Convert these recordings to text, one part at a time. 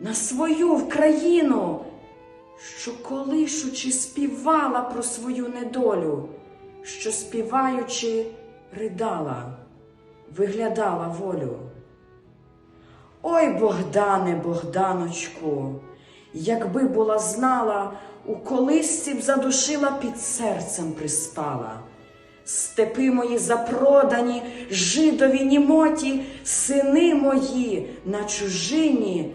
на свою країну, що колишучи співала про свою недолю, що співаючи ридала, виглядала волю. Ой, Богдане, Богданочку, якби була знала, у колисці б задушила під серцем приспала. Степи мої запродані, жидові німоті, сини мої на чужині,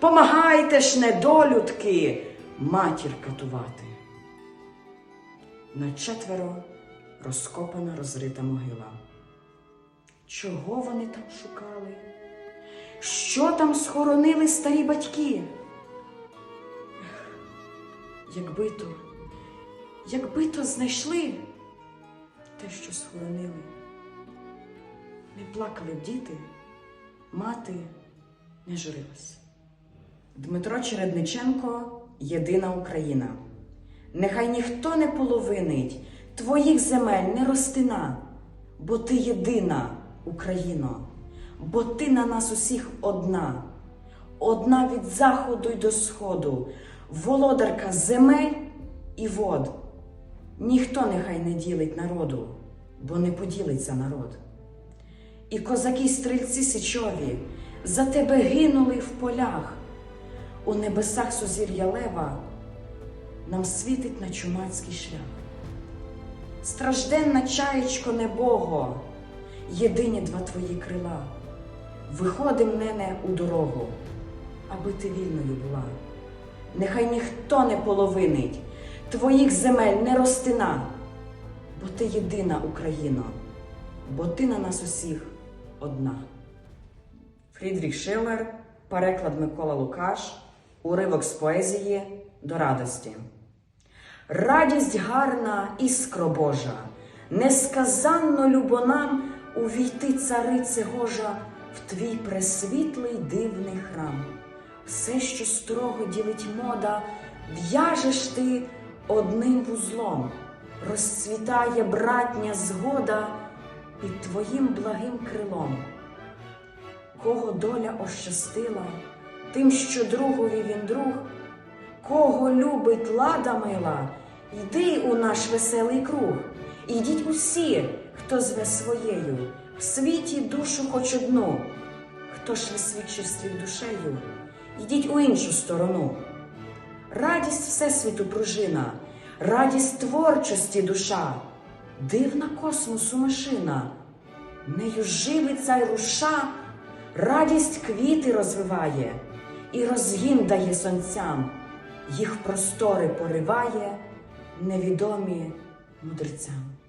Помагайте ж, недолюдки, матір катувати. На четверо розкопана розрита могила. Чого вони там шукали? Що там схоронили старі батьки? Якби то, якби то знайшли те, що схоронили. Не плакали б діти, мати не журилась. Дмитро Чередниченко єдина Україна. Нехай ніхто не половинить твоїх земель не ростина, бо ти єдина Україно, бо ти на нас усіх одна, одна від заходу й до сходу, володарка земель і вод. Ніхто нехай не ділить народу, бо не поділиться народ. І козаки, стрільці січові за тебе гинули в полях, у небесах сузір'я лева нам світить на чумацький шлях. Стражденна чаєчко небого, єдині два твої крила. Виходи мене у дорогу, аби ти вільною була. Нехай ніхто не половинить твоїх земель не ростина, бо ти єдина Україно, бо ти на нас усіх одна. Фрідріх Шиллер, переклад Микола Лукаш, уривок з поезії до радості. Радість гарна, іскро Божа, несказанно любо нам увійти, царице Гожа, в твій пресвітлий дивний храм. Все, що строго ділить мода, в'яжеш ти одним вузлом, розцвітає братня згода під твоїм благим крилом. Кого доля ощастила, тим, що другові він друг, кого любить лада мила, йди у наш веселий круг, ідіть усі, хто зве своєю, в світі душу хоч одну, хто ж висвідчив світ душею, йдіть у іншу сторону. Радість Всесвіту пружина, радість творчості душа, дивна космосу машина, нею живиться й руша, радість квіти розвиває і розгін дає сонцям, їх простори пориває невідомі мудрецям.